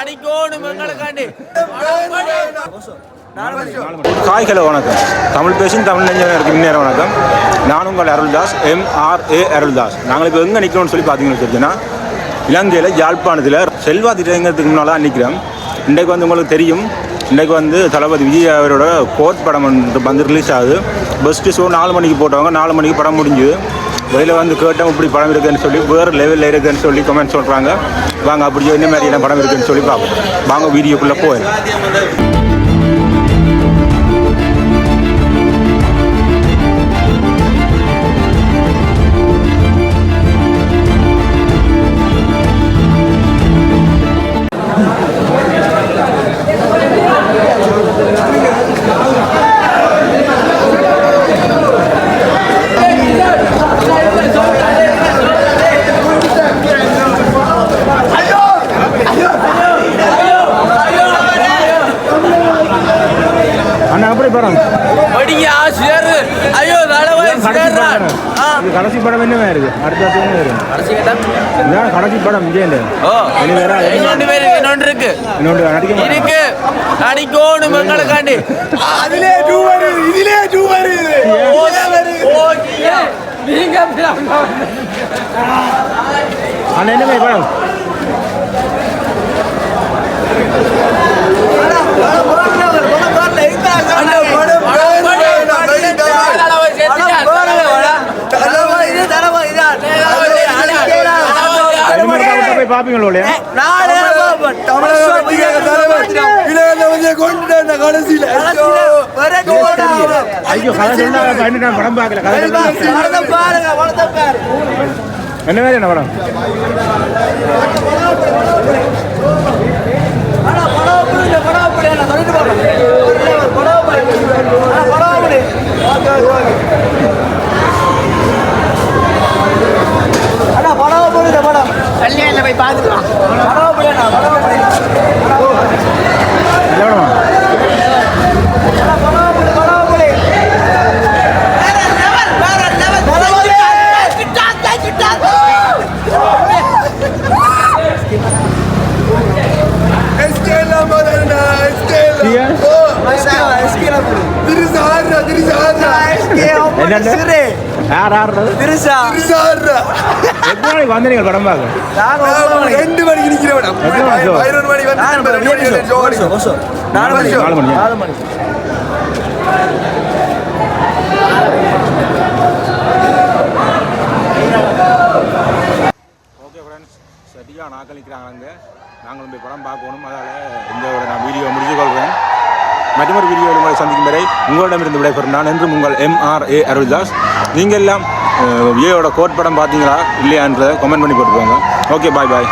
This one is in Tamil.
அடிக்கோணும் எங்களுக்காண்டி ஹலோ வணக்கம். தமிழ் பேசும் தமிழ் நெஞ்சவருக்கு முன்னேற வணக்கம். நான் உங்கள் அருள்தாஸ் எம்ஆர்ஏ அருள்தாஸ். நாங்கள் இப்போ எங்கே நிற்கிறோம்னு சொல்லி பார்த்தீங்கன்னு சொல்லிச்சுன்னா இலங்கையில் யாழ்ப்பாணத்தில் செல்வா திட்டங்கிறதுக்கு முன்னால் நிற்கிறோம் இன்றைக்கு வந்து உங்களுக்கு தெரியும். இன்றைக்கு வந்து தளபதி விஜய் அவரோட கோர்ட் படம் வந்து வந்து ரிலீஸ் ஆகுது. பெஸ்ட்டு ஷோ நாலு மணிக்கு போட்டவங்க நாலு மணிக்கு படம் முடிஞ்சுது வெளியில் வந்து கேட்டோம் இப்படி படம் இருக்குன்னு சொல்லி வேறு லெவலில் இருக்குன்னு சொல்லி கமெண்ட் சொல்கிறாங்க வாங்க அப்படி என்ன மாதிரியான படம் இருக்குன்னு சொல்லி பார்ப்போம். வாங்க வீடியோக்குள்ளே போயிடும் படியா சேரு ஐயோ தளபதி சேர்றான் இது கடைசி படம் என்ன இருக்கு அடுத்த வருஷம் என்ன வரும் கடைசி கேட்டா இதான் கடைசி படம் விஜயன் ஓ. இனி வேற இன்னொன்று பேர் இன்னொன்று இருக்கு. இன்னொன்று நடிக்க. இருக்கு. அடிக்கோணும் எங்களுக்காண்டி அதிலே டூ வருது இதிலே டூ வருது நீங்க அண்ணா என்ன மாதிரி படம்? பார்ப்பீங்களோ இல்லையா ஐயோ கதை சொன்னா பயந்து நான் படம் பார்க்கல கதை என்ன மாதிரி என்ன படம் கல்யாணம் போய் பார்த்துக்கலாம் நல்ல படமா ஐயா, என்னண்டு? யார் ஆடுறது எத்தனை மணிக்கு வந்து நீங்கள் படம் பார்க்க ரெண்டு மணிக்கு நிக்கிறேன் எத்தனை மணி show? பதினொரு மணி வந்து ரெண்டு மணிக்கு show. நாலு மணி நாலு மணி ஓகே ஃப்ரெண்ட்ஸ் சரியாக நாக்களிக்கிறாங்க அங்கே நாங்களும் போய் படம் பார்க்கணும். அதால் இந்த ஒரு நான் வீடியோ முடிச்சு கொள்கிறேன். மற்றொரு வீடியோ உங்களை சந்திக்கும் வரை உங்களிடமிருந்து விடைபெறும் நான் என்றும் உங்கள் எம்ஆர்ஏ அருள்தாஸ். நீங்கள் எல்லாம் விஏயோட கோட் படம் பார்த்தீங்களா? இல்லையான்றதை கமெண்ட் பண்ணி போட்டுக்கோங்க. ஓகே பாய் பாய்